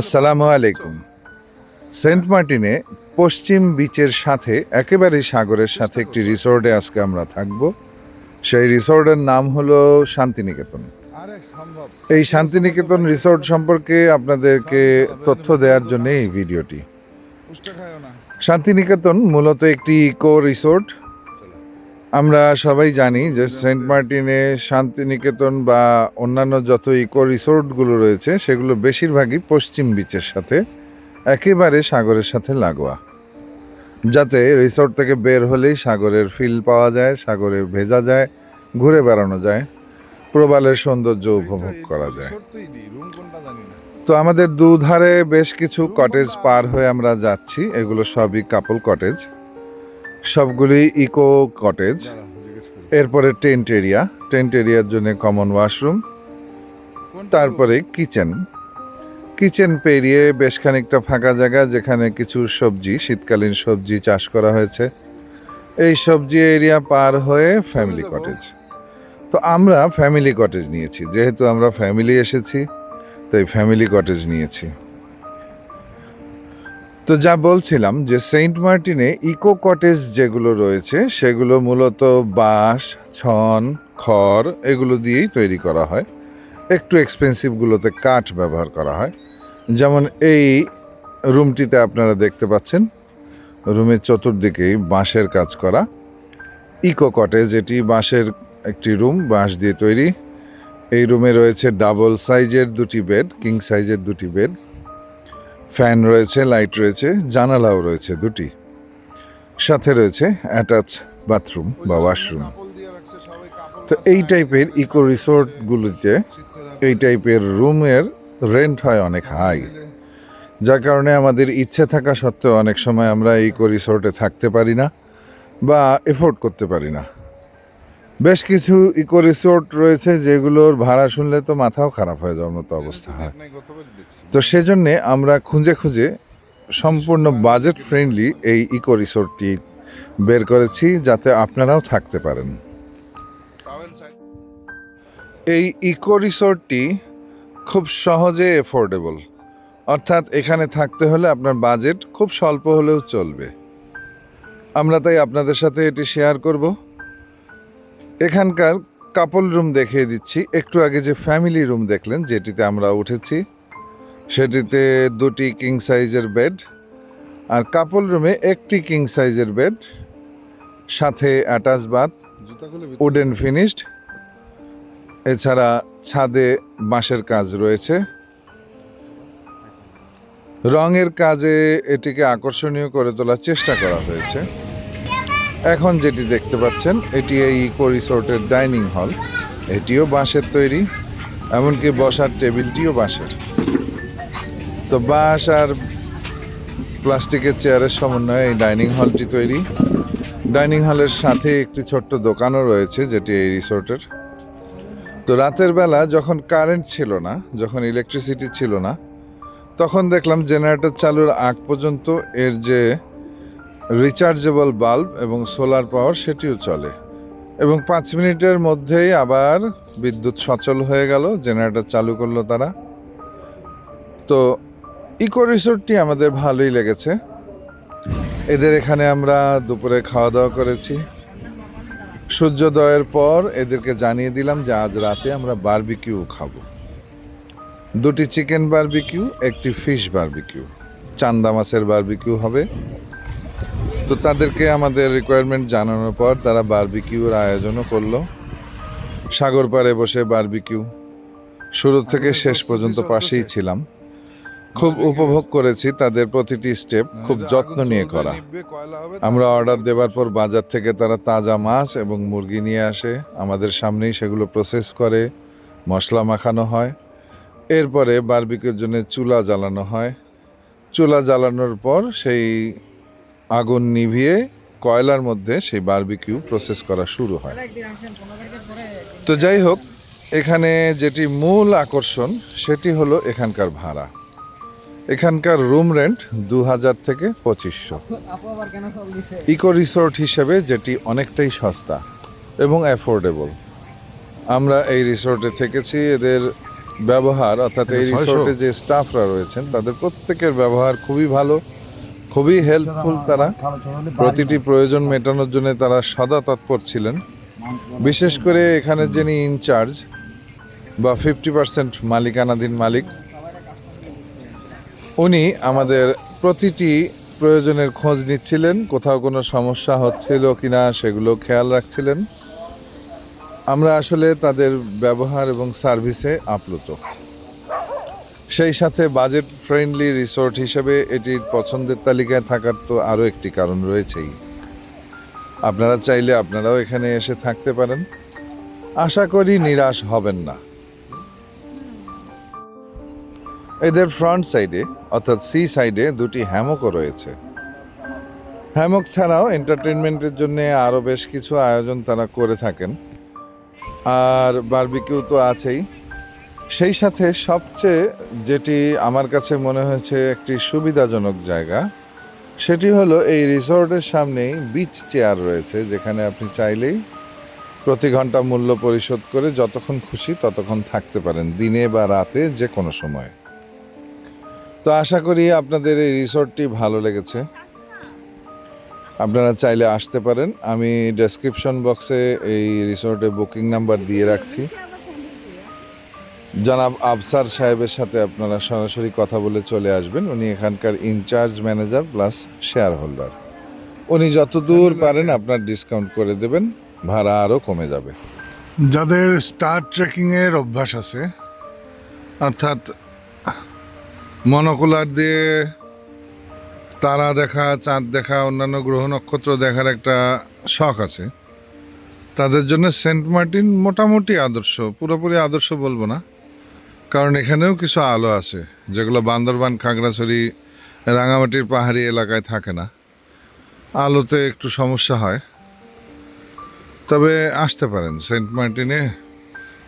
আসসালামু আলাইকুম। সেন্ট মার্টিনে পশ্চিম বিচের সাথে একেবারে সাগরের সাথে একটি রিসোর্টে আজকে আমরা থাকব। সেই রিসোর্টের নাম হলো শান্তিনিকেতন। এই শান্তিনিকেতন রিসোর্ট সম্পর্কে আপনাদেরকে তথ্য দেওয়ার জন্য এই ভিডিওটি। শান্তিনিকেতন মূলত একটি ইকো রিসোর্ট। আমরা সবাই জানি যে সেন্ট মার্টিনে শান্তিনিকেতন বা অন্যান্য যত ইকো রিসোর্টগুলো রয়েছে, সেগুলো বেশিরভাগই পশ্চিম বিচের সাথে, একেবারে সাগরের সাথে লাগোয়া। যাতে রিসোর্ট থেকে বের হলেই সাগরের ফিল পাওয়া যায়, সাগরে ভেজা যায়, ঘুরে বেড়ানো যায়, প্রবালের সৌন্দর্য উপভোগ করা যায়। তো আমাদের দুধারে বেশ কিছু কটেজ পার হয়ে আমরা যাচ্ছি, এগুলো সবই কাপল কটেজ সবগুলি ইকো কটেজ এরপরে টেন্ট এরিয়া টেন্ট এরিয়ার জন্য কমন ওয়াশরুম তারপরে কিচেন কিচেন পেরিয়ে বেশ খানিকটা ফাঁকা জায়গা যেখানে কিছু সবজি, শীতকালীন সবজি চাষ করা হয়েছে। এই সবজি এরিয়া পার হয়ে ফ্যামিলি কটেজ তো আমরা ফ্যামিলি কটেজ নিয়েছি, যেহেতু আমরা ফ্যামিলি এসেছি, তাই ফ্যামিলি কটেজ নিয়েছি। তো যা বলছিলাম যে সেন্ট মার্টিনে ইকো কটেজ যেগুলো রয়েছে, সেগুলো মূলত বাঁশ, ছন, খড় এগুলো দিয়েই তৈরি করা হয়। একটু এক্সপেন্সিভগুলোতে কাঠ ব্যবহার করা হয়। যেমন এই রুমটিতে আপনারা দেখতে পাচ্ছেন, রুমের চতুর্দিকেই বাঁশের কাজ করা। ইকো কটেজ, এটি বাঁশের একটি রুম, বাঁশ দিয়ে তৈরি। এই রুমে রয়েছে ডাবল সাইজের দুটি বেড, কিং সাইজের দুটি বেড। ফ্যান রয়েছে, লাইট রয়েছে, জানালাও রয়েছে দুটি। সাথে রয়েছে অ্যাটাচ বাথরুম বা ওয়াশরুম। তো এই টাইপের ইকো রিসোর্টগুলিতে এই টাইপের রুমের রেন্ট হয় অনেক হাই। যার কারণে আমাদের ইচ্ছে থাকা সত্ত্বেও অনেক সময় আমরা ইকো রিসোর্টে থাকতে পারি না বা এফোর্ড করতে পারি না। বেশ কিছু ইকো রিসোর্ট রয়েছে যেগুলোর ভাড়া শুনলে তো মাথাও খারাপ হয়ে যাওয়ার মতো অবস্থা হয়। তো সেজন্যে আমরা খুঁজে খুঁজে সম্পূর্ণ বাজেট ফ্রেন্ডলি এই ইকো রিসোর্টটি বের করেছি যাতে আপনারাও থাকতে পারেন। এই ইকো রিসোর্টটি খুব সহজে এফোর্ডেবল। অর্থাৎ এখানে থাকতে হলে আপনার বাজেট খুব স্বল্প হলেও চলবে। আমরা তাই আপনাদের সাথে এটি শেয়ার করব। এখানকার কাপল রুম দেখিয়ে দিচ্ছি। একটু আগে যে ফ্যামিলি রুম দেখলেন, যেটিতে আমরা উঠেছি, সেটিতে দুটি কিং সাইজের বেড আর কাপল রুমে একটি কিং সাইজের বেড সাথে অ্যাটাচ বাথ উডেন ফিনিশড এছাড়া ছাদে বাঁশের কাজ রয়েছে। রঙের কাজে এটিকে আকর্ষণীয় করে তোলার চেষ্টা করা হয়েছে। এখন যেটি দেখতে পাচ্ছেন, এটি এই ইকো রিসোর্টের ডাইনিং হল। এটিও বাঁশের তৈরি, এমনকি বসার টেবিলটিও বাঁশের। তো বাঁশ আর প্লাস্টিকের চেয়ারের সমন্বয়ে এই ডাইনিং হলটি তৈরি। ডাইনিং হলের সাথে একটি ছোট্ট দোকানও রয়েছে, যেটি এই রিসোর্টের। তো রাতের বেলা যখন কারেন্ট ছিল না, যখন ইলেকট্রিসিটি ছিল না, তখন দেখলাম জেনারেটর চালুর আগ পর্যন্ত এর যে রিচার্জেবল বাল্ব এবং সোলার পাওয়ার সেটিও চলে। এবং পাঁচ মিনিটের মধ্যেই আবার বিদ্যুৎ সচল হয়ে গেল জেনারেটর চালু করল তারা। তো ইকো রিসোর্টটি আমাদের ভালোই লেগেছে। এদের এখানে আমরা দুপুরে খাওয়া দাওয়া করেছি। সূর্যোদয়ের পর এদেরকে জানিয়ে দিলাম যে আজ রাতে আমরা বারবিকিউ খাব। দুটি চিকেন বারবিকিউ একটি ফিশ বারবিকিউ চান্দা মাছের বারবিকিউ হবে। তো তাদেরকে আমাদের রিকোয়ারমেন্ট জানানোর পর তারা বারবিকিউর আয়োজনও করল। সাগর পাড়ে বসে বারবিকিউ শুরু থেকে শেষ পর্যন্ত পাশেই ছিলাম। খুব উপভোগ করেছি তাদের প্রতিটি স্টেপ খুব যত্ন নিয়ে করা। আমরা অর্ডার দেওয়ার পর বাজার থেকে তারা তাজা মাছ এবং মুরগি নিয়ে আসে। আমাদের সামনেই সেগুলো প্রসেস করে মশলা মাখানো হয়। এরপরে বারবিকিউর জন্য চুলা জ্বালানো হয়। চুলা জ্বালানোর পর সেই আগুন নিভিয়ে কয়লার মধ্যে সেই বারবিকিউ প্রসেস করা শুরু হয়। তো যাই হোক এখানে যেটি মূল আকর্ষণ সেটি হলো এখানকার ভাড়া। এখানকার রুম রেন্ট দু হাজার থেকে পঁচিশশো। ইকো রিসোর্ট হিসেবে যেটি অনেকটাই সস্তা এবং অ্যাফোর্ডেবল আমরা এই রিসোর্টে থেকেছি এদের ব্যবহার অর্থাৎ এই রিসোর্টে যে স্টাফরা রয়েছেন তাদের প্রত্যেকের ব্যবহার খুবই ভালো। খুবই হেল্পফুল তারা। প্রতিটি প্রয়োজন মেটানোর জন্য তারা সদা তৎপর ছিলেন। বিশেষ করে এখানে যিনি ইনচার্জ বা ফিফটি পার্সেন্ট মালিকানাধীন মালিক, উনি আমাদের প্রতিটি প্রয়োজনের খোঁজ নিচ্ছিলেন, কোথাও কোনো সমস্যা হচ্ছিল কিনা সেগুলো খেয়াল রাখছিলেন। আমরা আসলে তাদের ব্যবহার এবং সার্ভিসে আপ্লুত। সেই সাথে বাজেট ফ্রেন্ডলি রিসোর্ট হিসেবে এটির পছন্দের তালিকায় থাকার তো আরও একটি কারণ রয়েছেই। আপনারা চাইলে আপনারাও এখানে এসে থাকতে পারেন। আশা করি নিরাশ হবেন না। এদের ফ্রন্ট সাইডে অর্থাৎ সি সাইডে দুটি হ্যামকও রয়েছে। হ্যামক ছাড়াও এন্টারটেনমেন্টের জন্য আরও বেশ কিছু আয়োজন তারা করে থাকেন। আর বারবিকিউ তো আছেই। সেই সাথে সবচেয়ে যেটি আমার কাছে মনে হয়েছে একটি সুবিধাজনক জায়গা, সেটি হলো এই রিসর্টের সামনেই বিচ চেয়ার রয়েছে, যেখানে আপনি চাইলেই প্রতি ঘণ্টা মূল্য পরিশোধ করে যতক্ষণ খুশি ততক্ষণ থাকতে পারেন, দিনে বা রাতে যে কোনো সময়। তো আশা করি আপনাদের এই রিসর্টটি ভালো লেগেছে। আপনারা চাইলে আসতে পারেন। আমি ডেসক্রিপশন বক্সে এই রিসর্টে বুকিং নাম্বার দিয়ে রাখছি। জনাব আফসার সাহেবের সাথে আপনারা সরাসরি কথা বলে চলে আসবেন। উনি এখানকার in charge manager plus share holder উনি যতদূর পারেন আপনার ডিসকাউন্ট করে দেবেন ভাড়া আরও কমে যাবে। যাদের স্টার ট্রেকিংয়ের অভ্যাস আছে অর্থাৎ মনোকুলার দিয়ে তারা দেখা চাঁদ দেখা অন্যান্য গ্রহ নক্ষত্র দেখার একটা শখ আছে তাদের জন্য সেন্ট মার্টিন মোটামুটি আদর্শ পুরোপুরি আদর্শ বলব না। কারণ এখানেও কিছু আলো আছে, যেগুলো বান্দরবান, খাগড়াছড়ি, রাঙামাটির পাহাড়ি এলাকায় থাকে না। আলোতে একটু সমস্যা হয়। তবে আসতে পারেন, সেন্ট মার্টিনে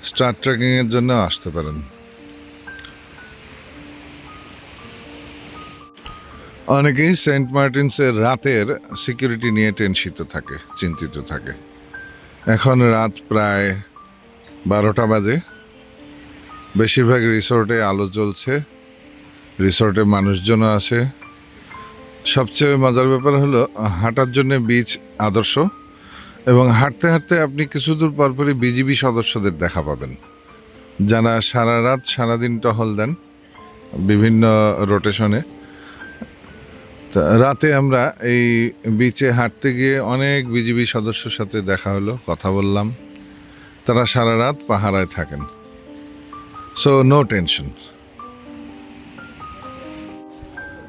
স্টার ট্রেকিংয়ের জন্য আসতে পারেন। অনেকেই সেন্ট মার্টিনসের রাতের সিকিউরিটি নিয়ে টেনশিত থাকে, চিন্তিত থাকে। এখন রাত প্রায় বারোটা বাজে। বেশিরভাগ রিসোর্টে আলো জ্বলছে, রিসোর্টে মানুষজনও আছে। সবচেয়ে মজার ব্যাপার হলো, হাঁটার জন্য বিচ আদর্শ এবং হাঁটতে হাঁটতে আপনি কিছু দূর পরপরই বিজিবি সদস্যদের দেখা পাবেন। যারা সারা রাত সারাদিন টহল দেন বিভিন্ন রোটেশনে রাতে আমরা এই বিচে হাঁটতে গিয়ে অনেক বিজিবি সদস্যর সাথে দেখা হলো, কথা বললাম। তারা সারা রাত পাহারায় থাকেন। সো নো টেনশন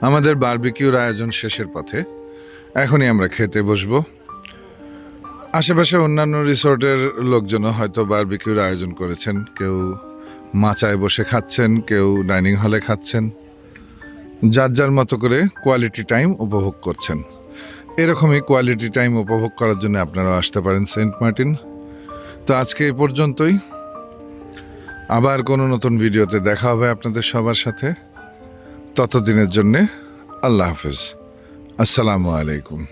আমাদের বারবিকিউর আয়োজন শেষের পথে এখনই আমরা খেতে বসবো। আশেপাশে অন্যান্য রিসোর্টের লোকজনও হয়তো বারবিকিউর আয়োজন করেছেন। কেউ মাচায় বসে খাচ্ছেন, কেউ ডাইনিং হলে খাচ্ছেন। যার যার মতো করে কোয়ালিটি টাইম উপভোগ করছেন। এরকমই কোয়ালিটি টাইম উপভোগ করার জন্য আপনারাও আসতে পারেন সেন্ট মার্টিন। তো আজকে এই পর্যন্তই। আবার কোনো নতুন ভিডিওতে দেখা হবে আপনাদের সবার সাথে। ততদিনের জন্যে আল্লাহ হাফিজ। আসসালামু আলাইকুম।